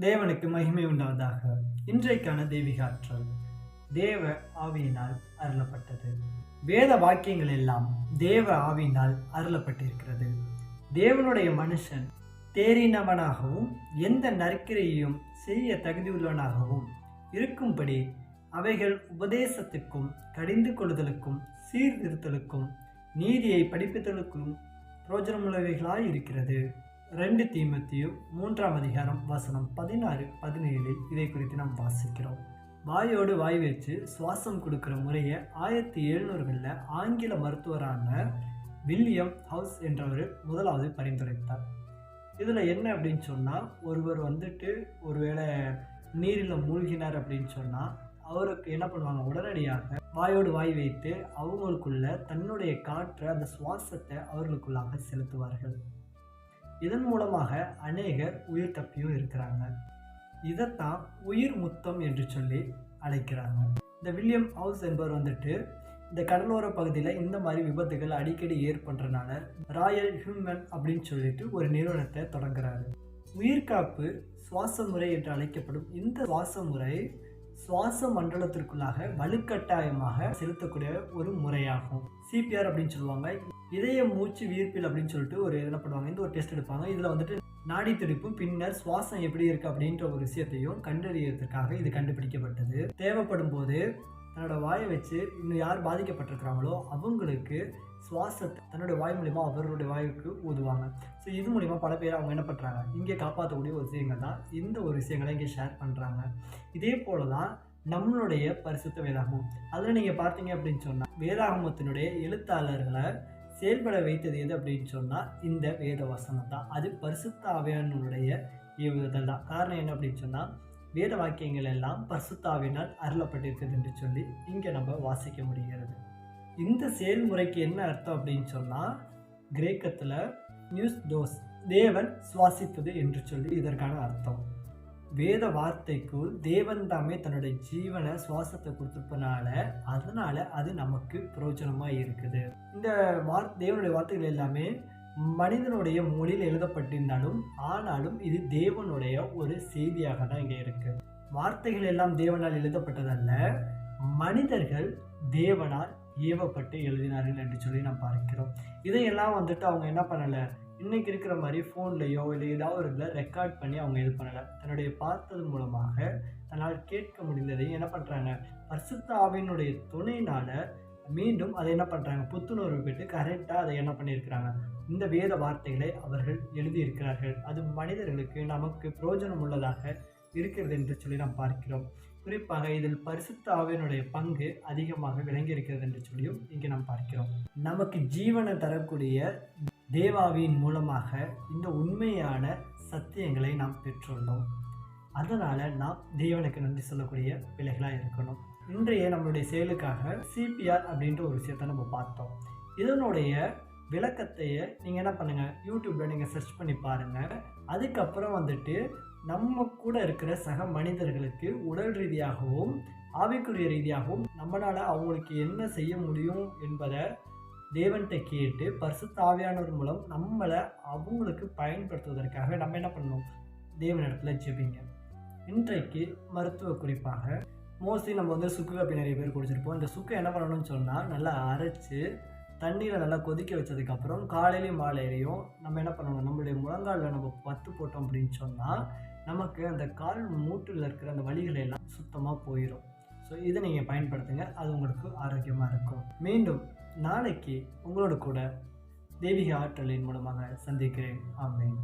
தேவனுக்கு மகிமை உண்டாவதாக. இன்றைக்கான தெய்வீகாற்றல். தேவ ஆவியினால் அருளப்பட்டது. வேத வாக்கியங்கள் எல்லாம் தேவ ஆவியினால் அருளப்பட்டிருக்கிறது. தேவனுடைய மனுஷன் தேறினவனாகவும் எந்த நற்கிரையையும் செய்ய தகுதியுள்ளவனாகவும் இருக்கும்படி அவைகள் உபதேசத்துக்கும் கடிந்து கொள்ளுதலுக்கும் சீர்திருத்தலுக்கும் நீதியை படிப்பித்தலுக்கும் பிரோஜனமுள்ளவைகளாய் இருக்கிறது ரெண்டு தீமத்தையும் மூன்றாம் அதிகாரம் வசனம் பதினாறு பதினேழில் இதை குறித்து நாம் வாசிக்கிறோம். வாயோடு வாய் வச்சு சுவாசம் கொடுக்குற முறையை ஆயிரத்தி எழுநூறுகளில் ஆங்கில மருத்துவரான வில்லியம் ஹவுஸ் என்றவர் முதலாவது பரிந்துரைத்தார். இதில் என்ன அப்படின்னு சொன்னால் ஒருவர் வந்துட்டு ஒருவேளை நீரில் மூழ்கினார் அப்படின்னு சொன்னால் அவருக்கு என்ன பண்ணுவாங்க? உடனடியாக வாயோடு வாய் வைத்து அவங்களுக்குள்ள தன்னுடைய காற்றை அந்த சுவாசத்தை அவர்களுக்குள்ளாக செலுத்துவார்கள். இதன் மூலமாக அநேகர் உயிர் தப்பியும் இருக்கிறாங்க. இதைத்தான் உயிர் முத்தம் என்று சொல்லி அழைக்கிறாங்க. இந்த வில்லியம் ஹவுஸ் என்பவர் வந்துட்டு இந்த கடலோர பகுதியில் இந்த மாதிரி விபத்துகள் அடிக்கடி ஏற்படுறதுனால ராயல் ஹியூமன் அப்படின்னு சொல்லிட்டு ஒரு நிறுவனத்தை தொடங்குறாரு. உயிர்காப்பு சுவாச முறை என்று அழைக்கப்படும் இந்த சுவாச முறை சுவாச மண்டலத்திற்குள்ளாக வலுக்கட்டாயமாக செலுத்தக்கூடிய ஒரு முறையாகும். சிபிஆர் அப்படின்னு சொல்லுவாங்க. இதய மூச்சு வீர்ப்பில் அப்படின்னு சொல்லிட்டு ஒரு என்ன பண்ணுவாங்க? இந்த ஒரு டெஸ்ட் எடுப்பாங்க. இதில் வந்துட்டு நாடி துடிப்பும் பின்னர் சுவாசம் எப்படி இருக்கு அப்படின்ற ஒரு விஷயத்தையும் கண்டறியறதுக்காக இது கண்டுபிடிக்கப்பட்டது. தேவைப்படும் போது தன்னோட வாயை வச்சு இன்னும் யார் பாதிக்கப்பட்டிருக்கிறாங்களோ அவங்களுக்கு சுவாசத்தை தன்னோட வாய் மூலிமா அவர்களுடைய வாயுக்கு ஊதுவாங்க. ஸோ இது மூலிமா பல பேர் அவங்க என்ன பண்ணுறாங்க இங்கே காப்பாற்றக்கூடிய ஒரு விஷயங்கள் தான் இந்த ஒரு விஷயங்களை இங்கே ஷேர் பண்ணுறாங்க இதே போல தான் நம்மளுடைய பரிசுத்த வேதாகமம். அதில் நீங்கள் பார்த்தீங்க அப்படின்னு சொன்னால் வேதாகமத்தினுடைய எழுத்தாளர்களை செயல்பட வைத்தது எது அப்படின்னு சொன்னால் இந்த வேத வசனம் தான் அது பரிசுத்த ஆவியானுடைய ஏவுதல் தான் காரணம் என்ன அப்படின்னு சொன்னால் வேத வாக்கியங்கள் எல்லாம் பரிசுத்தாவினால் அருளப்பட்டிருக்குது என்று சொல்லி இங்கே நம்ம வாசிக்க முடிகிறது. இந்த செயல்முறைக்கு என்ன அர்த்தம் அப்படின்னு சொன்னால் கிரேக்கத்தில் நியூஸ் டோஸ் தேவன் சுவாசிப்பது என்று சொல்லி இதற்கான அர்த்தம். வேத வார்த்தைக்குள் தேவன் தாமே தன்னுடைய ஜீவனை சுவாசத்தை கொடுத்துருப்பனால அதனால அது நமக்கு பிரயோஜனமாக இருக்குது. இந்த வார் தேவனுடைய வார்த்தைகள் எல்லாமே மனிதனுடைய மொழியில் எழுதப்பட்டிருந்தாலும் ஆனாலும் இது தேவனுடைய ஒரு செய்தியாக தான் இங்கே இருக்கு. வார்த்தைகள் எல்லாம் தேவனால் எழுதப்பட்டதல்ல மனிதர்கள் தேவனால் ஏவப்பட்டு எழுதினார்கள் என்று சொல்லி நாம் பார்க்கிறோம். இதையெல்லாம் வந்துட்டு அவங்க என்ன பண்ணலை இன்னைக்கு இருக்கிற மாதிரி ஃபோன்லேயோ இல்லை ஏதாவது ஒரு இதில் ரெக்கார்ட் பண்ணி அவங்க இது பண்ணலை. தன்னுடைய பார்த்தது மூலமாக தன்னால் கேட்க முடிந்ததை என்ன பண்ணுறாங்க பரிசுத்த துணையினால் மீண்டும் அதை என்ன பண்ணுறாங்க புத்துணர்வு பெற்று கரெக்டாக அதை என்ன பண்ணியிருக்கிறாங்க? இந்த வேத வார்த்தைகளை அவர்கள் எழுதியிருக்கிறார்கள். அது மனிதர்களுக்கு நமக்கு பிரயோஜனம் உள்ளதாக இருக்கிறது என்று சொல்லி நாம் பார்க்கிறோம். குறிப்பாக இதில் பரிசுத்த ஆவியனுடைய பங்கு அதிகமாக விளங்கி இருக்கிறது என்று சொல்லியும் இங்கே நாம் பார்க்கிறோம். நமக்கு ஜீவனை தரக்கூடிய தேவாவின் மூலமாக இந்த உண்மையான சத்தியங்களை நாம் பெற்றுள்ளோம். அதனால் நாம் தேவனுக்கு நன்றி சொல்லக்கூடிய பிள்ளைகளாக இருக்கணும். இன்றைய நம்மளுடைய செயலுக்காக சிபிஆர் அப்படின்ற ஒரு விஷயத்தை நம்ம பார்த்தோம். இதனுடைய விளக்கத்தையே நீங்கள் என்ன பண்ணுங்கள் யூடியூப்பில் நீங்கள் சர்ச் பண்ணி பாருங்கள் அதுக்கப்புறம் வந்துட்டு நம்ம கூட இருக்கிற சக மனிதர்களுக்கு உடல் ரீதியாகவும் ஆவிக்குரிய ரீதியாகவும் நம்மளால் அவங்களுக்கு என்ன செய்ய முடியும் என்பதை தேவன்கிட்ட கேட்டு பரிசு ஆவியானவர் மூலம் நம்மளை அவங்களுக்கு பயன்படுத்துவதற்காக நம்ம என்ன பண்ணணும்? தேவனிடத்துல ஜெபிங்க. இன்றைக்கு மருத்துவ குறிப்பாக மோஸ்ட்லி நம்ம வந்து சுக்கு காப்பி நிறைய பேர் குடிச்சிருப்போம். இந்த சுக்கு என்ன பண்ணணும்னு சொன்னால் நல்லா அரைச்சி தண்ணியில் நல்லா கொதிக்க வச்சதுக்கப்புறம் காலையிலையும் மாலையிலையும் நம்ம என்ன பண்ணணும்? நம்மளுடைய முழங்காலில் நம்ம பத்து போட்டோம் அப்படின்னு சொன்னால் நமக்கு அந்த கால் மூட்டில் இருக்கிற அந்த வழிகளை எல்லாம் சுத்தமாக போயிடும் ஸோ இதை நீங்கள் பயன்படுத்துங்க. அது உங்களுக்கு ஆரோக்கியமாக இருக்கும். மீண்டும் நாளைக்கு உங்களோட கூட தெய்வீக ஆற்றலின் மூலமாக சந்திக்கிறேன். ஆமேன்.